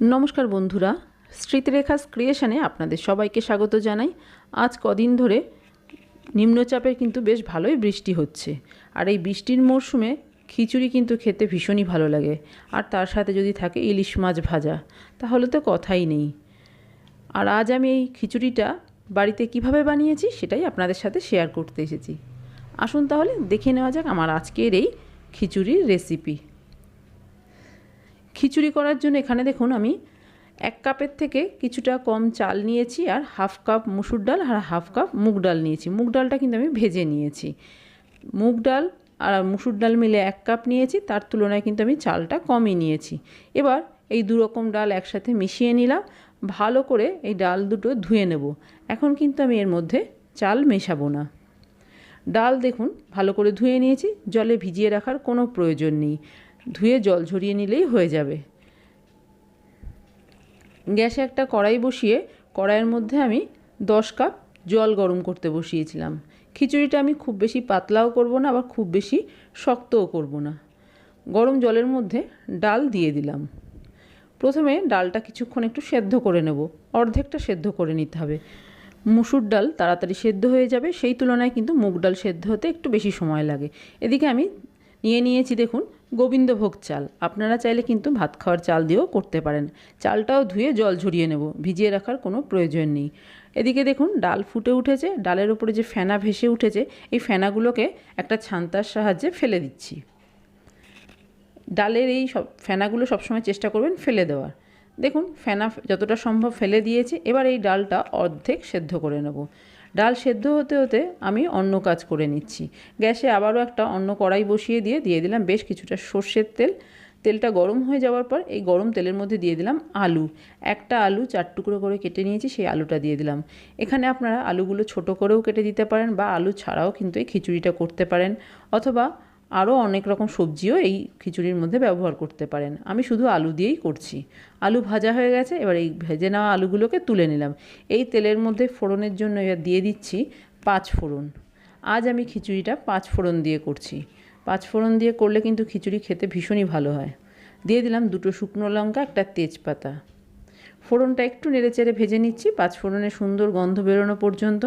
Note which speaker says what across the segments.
Speaker 1: নমস্কার বন্ধুরা, স্মৃতিরেখাস ক্রিয়েশনে আপনাদের সবাইকে স্বাগত জানাই। আজ কদিন ধরে নিম্নচাপের কিন্তু বেশ ভালোই বৃষ্টি হচ্ছে। আর এই বৃষ্টির মরশুমে খিচুড়ি কিন্তু খেতে ভীষণই ভালো লাগে। আর তার সাথে যদি থাকে ইলিশ মাছ ভাজা, তাহলে তো কথাই নেই। আর আজ আমি এই খিচুড়িটা বাড়িতে কীভাবে বানিয়েছি সেটাই আপনাদের সাথে শেয়ার করতে এসেছি। আসুন তাহলে দেখে নেওয়া যাক আমার আজকের এই খিচুড়ির রেসিপি খিচুড়ি করার জন্য এখানে দেখুন আমি এক কাপের থেকে কিছুটা কম চাল নিয়েছি আর হাফ কাপ মুসুর ডাল আর হাফ কাপ মুগ ডাল নিয়েছি। মুগ ডালটা কিন্তু আমি ভেজে নিয়েছি। মুগ ডাল আর মুসুর ডাল মিলে এক কাপ নিয়েছি, তার তুলনায় কিন্তু আমি চালটা কমই নিয়েছি। এবার এই দু রকম ডাল একসাথে মিশিয়ে নিলাম, ভালো করে এই ডাল দুটো ধুয়ে নেব। এখন কিন্তু আমি এর মধ্যে চাল মেশাবো না। ডাল দেখুন ভালো করে ধুয়ে নিয়েছি, জলে ভিজিয়ে রাখার কোনো প্রয়োজন নেই। ধুয়ে জল ঝরিয়ে নিলেই হয়ে যাবে। গ্যাসে একটা কড়াই বসিয়ে কড়াইয়ের মধ্যে আমি দশ কাপ জল গরম করতে বসিয়েছিলাম। খিচুড়িটা আমি খুব বেশি পাতলাও করব না, আবার খুব বেশি শক্তও করব না। গরম জলের মধ্যে ডাল দিয়ে দিলাম। প্রথমে ডালটা কিছুক্ষণ একটু সেদ্ধ করে নেব। অর্ধেকটা সেদ্ধ করে নিতে হবে। মুসুর ডাল তাড়াতাড়ি সেদ্ধ হয়ে যাবে। সেই তুলনায় কিন্তু মুগ ডাল সেদ্ধ হতে একটু বেশি সময় লাগে। এদিকে আমি নিয়ে নিয়েছি দেখুন গোবিন্দভোগ চাল। আপনারা চাইলে কিন্তু ভাত খাওয়ার চাল দিয়েও করতে পারেন। চালটাও ধুয়ে জল ঝরিয়ে নেব, ভিজিয়ে রাখার কোনো প্রয়োজন নেই। এদিকে দেখুন, ডাল ফুটে উঠেছে। ডালের ওপরে যে ফেনা ভেসে উঠেছে, এই ফেনাগুলোকে একটা ছান্তার সাহায্যে ফেলে দিচ্ছি। ডালের এই সব ফেনাগুলো সবসময় চেষ্টা করবেন ফেলে দেওয়ার। দেখুন, ফেনা যতটা সম্ভব ফেলে দিয়েছে। এবার এই ডালটা অর্ধেক সেদ্ধ করে নেব। ডাল সেদ্ধ হতে হতে আমি অন্য কাজ করে নিচ্ছি। গ্যাসে আবারও একটা অন্য কড়াই বসিয়ে দিয়ে দিয়ে দিলাম বেশ কিছুটা সর্ষের তেল। তেলটা গরম হয়ে যাওয়ার পর এই গরম তেলের মধ্যে দিয়ে দিলাম আলু। একটা আলু চার টুকরো করে কেটে নিয়েছি, সেই আলুটা দিয়ে দিলাম। এখানে আপনারা আলুগুলো ছোট করেও কেটে দিতে পারেন বা আলু ছাড়াও কিন্তু এই খিচুড়িটা করতে পারেন। অথবা আরও অনেক রকম সবজিও এই খিচুড়ির মধ্যে ব্যবহার করতে পারেন। আমি শুধু আলু দিয়েই করছি। আলু ভাজা হয়ে গেছে, এবার এই ভেজে নেওয়া আলুগুলোকে তুলে নিলাম। এই তেলের মধ্যে ফোড়নের জন্য এবার দিয়ে দিচ্ছি পাঁচ ফোড়ন। আজ আমি খিচুড়িটা পাঁচ ফোড়ন দিয়ে করছি। পাঁচ ফোড়ন দিয়ে করলে কিন্তু খিচুড়ি খেতে ভীষণই ভালো হয়। দিয়ে দিলাম দুটো শুকনো লঙ্কা, একটা তেজপাতা। ফোড়নটা একটু নেড়ে চেড়ে ভেজে নিচ্ছি, পাঁচ ফোড়নের সুন্দর গন্ধ বেরোনো পর্যন্ত।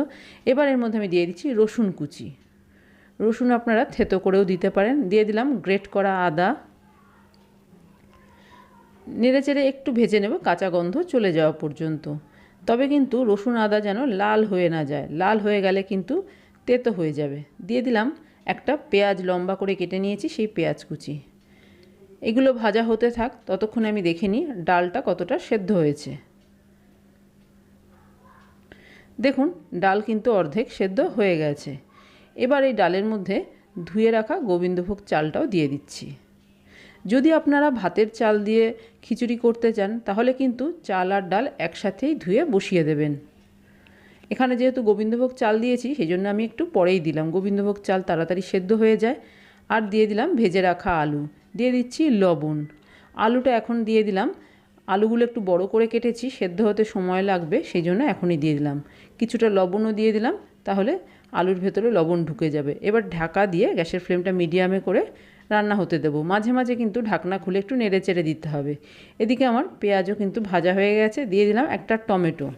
Speaker 1: এবার এর মধ্যে আমি দিয়ে দিচ্ছি রসুন কুচি। রসুন আপনারা থেতো করেও দিতে পারেন। দিয়ে দিলাম গ্রেট করা আদা। নেড়ে চেড়ে একটু ভেজে নেব, কাঁচা গন্ধ চলে যাওয়া পর্যন্ত। তবে কিন্তু রসুন আদা যেন লাল হয়ে না যায়। লাল হয়ে গেলে কিন্তু তেতো হয়ে যাবে। দিয়ে দিলাম একটা পেঁয়াজ লম্বা করে কেটে নিয়েছি, সেই পেঁয়াজ কুচি। এগুলো ভাজা হতে থাক, ততক্ষণে আমি দেখে নিই ডালটা কতটা সেদ্ধ হয়েছে। দেখুন, ডাল কিন্তু অর্ধেক সেদ্ধ হয়ে গেছে। এবার এই ডালের মধ্যে ধুয়ে রাখা গোবিন্দভোগ চালটাও দিয়ে দিচ্ছি। যদি আপনারা ভাতের চাল দিয়ে খিচুড়ি করতে চান, তাহলে কিন্তু চাল আর ডাল একসাথেই ধুয়ে বসিয়ে দেবেন। এখানে যেহেতু গোবিন্দভোগ চাল দিয়েছি সেই জন্য আমি একটু পরেই দিলাম। গোবিন্দভোগ চাল তাড়াতাড়ি সেদ্ধ হয়ে যায়। আর দিয়ে দিলাম ভেজে রাখা আলু। দিয়ে দিচ্ছি লবণ। আলুটা এখন দিয়ে দিলাম। আলুগুলো একটু বড় করে কেটেছি, সেদ্ধ হতে সময় লাগবে সেই জন্য এখনই দিয়ে দিলাম। কিছুটা লবণও দিয়ে দিলাম। তাহলে আলুর ভেতরে লবণ ঢুকে যাবে। এবার ঢাকা দিয়ে গ্যাসের ফ্লেমটা মিডিয়ামে করে রান্না হতে দেবো। মাঝে মাঝে কিন্তু ঢাকনা খুলে একটু নেড়ে চেড়ে দিতে হবে। এদিকে আমার পেঁয়াজও কিন্তু ভাজা হয়ে গেছে। দিয়ে দিলাম একটা টমেটো।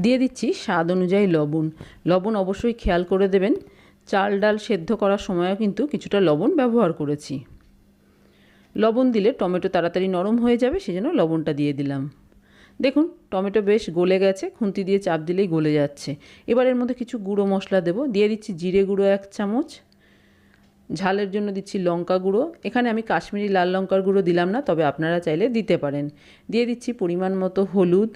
Speaker 1: দিয়ে দিচ্ছি স্বাদ অনুযায়ী লবণ। লবণ অবশ্যই খেয়াল করে দেবেন। চাল ডাল সেদ্ধ করার সময়ও কিন্তু কিছুটা লবণ ব্যবহার করেছি। লবণ দিলে টমেটো তাড়াতাড়ি নরম হয়ে যাবে, সেজন্য লবণটা দিয়ে দিলাম। দেখুন, টমেটো বেশ গলে গেছে, খুন্তি দিয়ে চাপ দিলেই গলে যাচ্ছে। এবার এর মধ্যে কিছু গুঁড়ো মশলা দেবো। দিয়ে দিচ্ছি জিরে গুঁড়ো এক চামচ। ঝালের জন্য দিচ্ছি লঙ্কা গুঁড়ো। এখানে আমি কাশ্মীরি লাল লঙ্কার গুঁড়ো দিলাম না, তবে আপনারা চাইলে দিতে পারেন। দিয়ে দিচ্ছি পরিমাণ মতো হলুদ।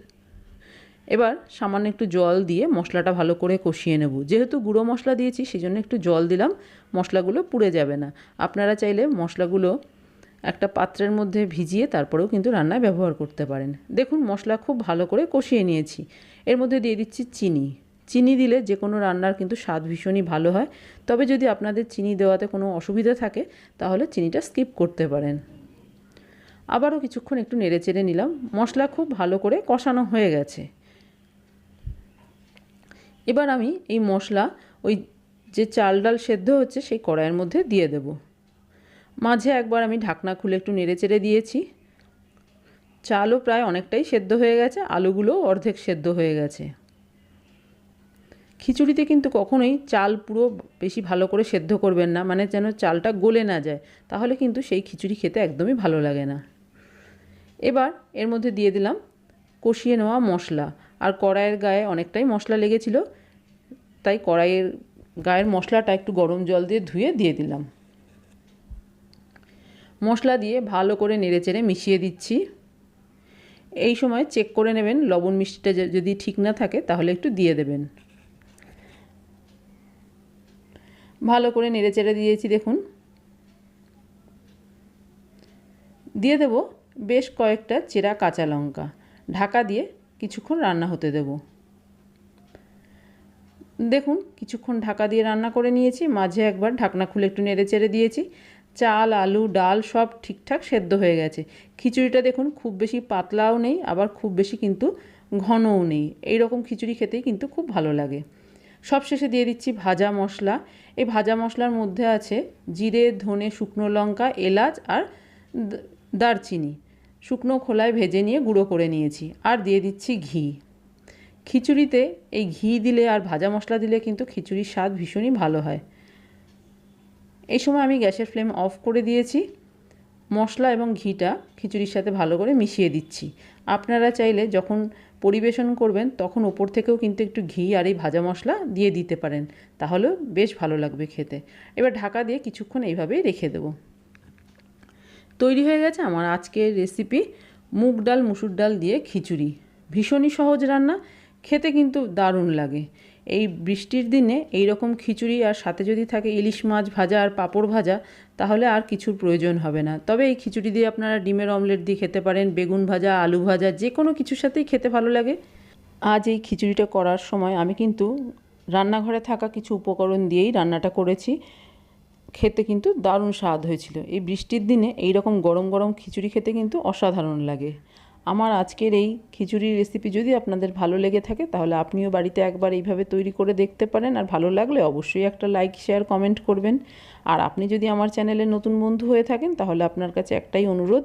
Speaker 1: এবার সামান্য একটু জল দিয়ে মশলাটা ভালো করে কষিয়ে নেব। যেহেতু গুঁড়ো মশলা দিয়েছি সেই জন্য একটু জল দিলাম, মশলাগুলো পুড়ে যাবে না। আপনারা চাইলে মশলাগুলো একটা পাত্রের মধ্যে ভিজিয়ে তারপরেও কিন্তু রান্নায় ব্যবহার করতে পারেন। দেখুন, মশলা খুব ভালো করে কষিয়ে নিয়েছি। এর মধ্যে দিয়ে দিচ্ছি চিনি। চিনি দিলে যে কোনো রান্নার কিন্তু স্বাদ ভীষণই ভালো হয়। তবে যদি আপনাদের চিনি দেওয়াতে কোনো অসুবিধা থাকে, তাহলে চিনিটা স্কিপ করতে পারেন। আবারও কিছুক্ষণ একটু নেড়ে চেড়ে নিলাম। মশলা খুব ভালো করে কষানো হয়ে গেছে। এবার আমি এই মশলা, ওই যে চাল ডাল সেদ্ধ হচ্ছে, সেই কড়াইয়ের মধ্যে দিয়ে দেব। মাঝে একবার আমি ঢাকনা খুলে একটু নেড়ে চেড়ে দিয়েছি। চালও প্রায় অনেকটাই সেদ্ধ হয়ে গেছে, আলুগুলোও অর্ধেক সেদ্ধ হয়ে গেছে। খিচুড়িতে কিন্তু কখনোই চাল পুরো বেশি ভালো করে সেদ্ধ করবেন না মানে যেন চালটা গলে না যায়, তাহলে কিন্তু সেই খিচুড়ি খেতে একদমই ভালো লাগে না। এবার এর মধ্যে দিয়ে দিলাম কষিয়ে নেওয়া মশলা, আর কড়াইয়ের গায়ে অনেকটাই মশলা লেগেছিল, তাই কড়াইয়ের গায়ের মশলাটা একটু গরম জল দিয়ে ধুয়ে দিয়ে দিলাম। মশলা দিয়ে ভালো করে নেড়েচেড়ে মিশিয়ে দিচ্ছি। এই সময় চেক করে নেবেন, লবণ মিষ্টিটা যদি ঠিক না থাকে তাহলে একটু দিয়ে দেবেন। ভালো করে নেড়েচেড়ে দিয়েছি দেখুন। দিয়ে দেব বেশ কয়েকটা চেরা কাঁচা লঙ্কা। ঢাকা দিয়ে কিছুক্ষণ রান্না হতে দেব। দেখুন, কিছুক্ষণ ঢাকা দিয়ে রান্না করে নিয়েছি, মাঝে একবার ঢাকনা খুলে একটু নেড়ে চেড়ে দিয়েছি। চাল, আলু, ডাল সব ঠিকঠাক সেদ্ধ হয়ে গেছে। খিচুড়িটা দেখুন খুব বেশি পাতলাও নেই, আবার খুব বেশি কিন্তু ঘনও নেই। এই রকম খিচুড়ি খেতেই কিন্তু খুব ভালো লাগে। সব শেষে দিয়ে দিচ্ছি ভাজা মশলা। এই ভাজা মশলার মধ্যে আছে জিরে, ধনে, শুকনো লঙ্কা, এলাচ আর দারচিনি। শুকনো খোলায় ভেজে নিয়ে গুঁড়ো করে নিয়েছি। আর দিয়ে দিচ্ছি ঘি। খিচুড়িতে এই ঘি দিলে আর ভাজা মশলা দিলে কিন্তু খিচুড়ির স্বাদ ভীষণই ভালো হয়। এই সময় আমি গ্যাসের ফ্লেম অফ করে দিয়েছি। মশলা এবং ঘিটা খিচুড়ির সাথে ভালো করে মিশিয়ে দিচ্ছি। আপনারা চাইলে যখন পরিবেশন করবেন, তখন ওপর থেকেও কিন্তু একটু ঘি আর এই ভাজা মশলা দিয়ে দিতে পারেন। তাহলেও বেশ ভালো লাগবে খেতে। এবার ঢাকা দিয়ে কিছুক্ষণ এইভাবেই রেখে দেবো। তৈরি হয়ে গেছে আমার আজকের রেসিপি মুগ ডাল, মুসুর ডাল দিয়ে খিচুড়ি। ভীষণই সহজ রান্না, খেতে কিন্তু দারুণ লাগে। এই বৃষ্টির দিনে এই রকম খিচুড়ি আর সাথে যদি থাকে ইলিশ মাছ ভাজা আর পাঁপড় ভাজা, তাহলে আর কিছুর প্রয়োজন হবে না। তবে এই খিচুড়ি দিয়ে আপনারা ডিমের অমলেট দিয়ে খেতে পারেন, বেগুন ভাজা, আলু ভাজা, যে কোনো কিছুর সাথেই খেতে ভালো লাগে। আজ এই খিচুড়িটা করার সময় আমি কিন্তু রান্নাঘরে থাকা কিছু উপকরণ দিয়েই রান্নাটা করেছি। খেতে কিন্তু দারুণ স্বাদ হয়েছিল। এই বৃষ্টির দিনে এই রকম গরম গরম খিচুড়ি খেতে কিন্তু অসাধারণ লাগে। আমার আজকের এই খিচুড়ির রেসিপি যদি আপনাদের ভালো লেগে থাকে, তাহলে আপনিও বাড়িতে একবার এইভাবে তৈরি করে দেখতে পারেন। আর ভালো লাগলে অবশ্যই একটা লাইক শেয়ার কমেন্ট করবেন। আর আপনি যদি আমার চ্যানেলে নতুন বন্ধু হয়ে থাকেন, তাহলে আপনার কাছে একটাই অনুরোধ,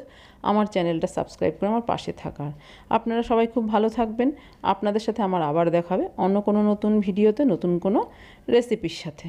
Speaker 1: আমার চ্যানেলটা সাবস্ক্রাইব করে আমার পাশে থাকার। আপনারা সবাই খুব ভালো থাকবেন। আপনাদের সাথে আমার আবার দেখাবে অন্য কোনো নতুন ভিডিওতে নতুন কোনো রেসিপির সাথে।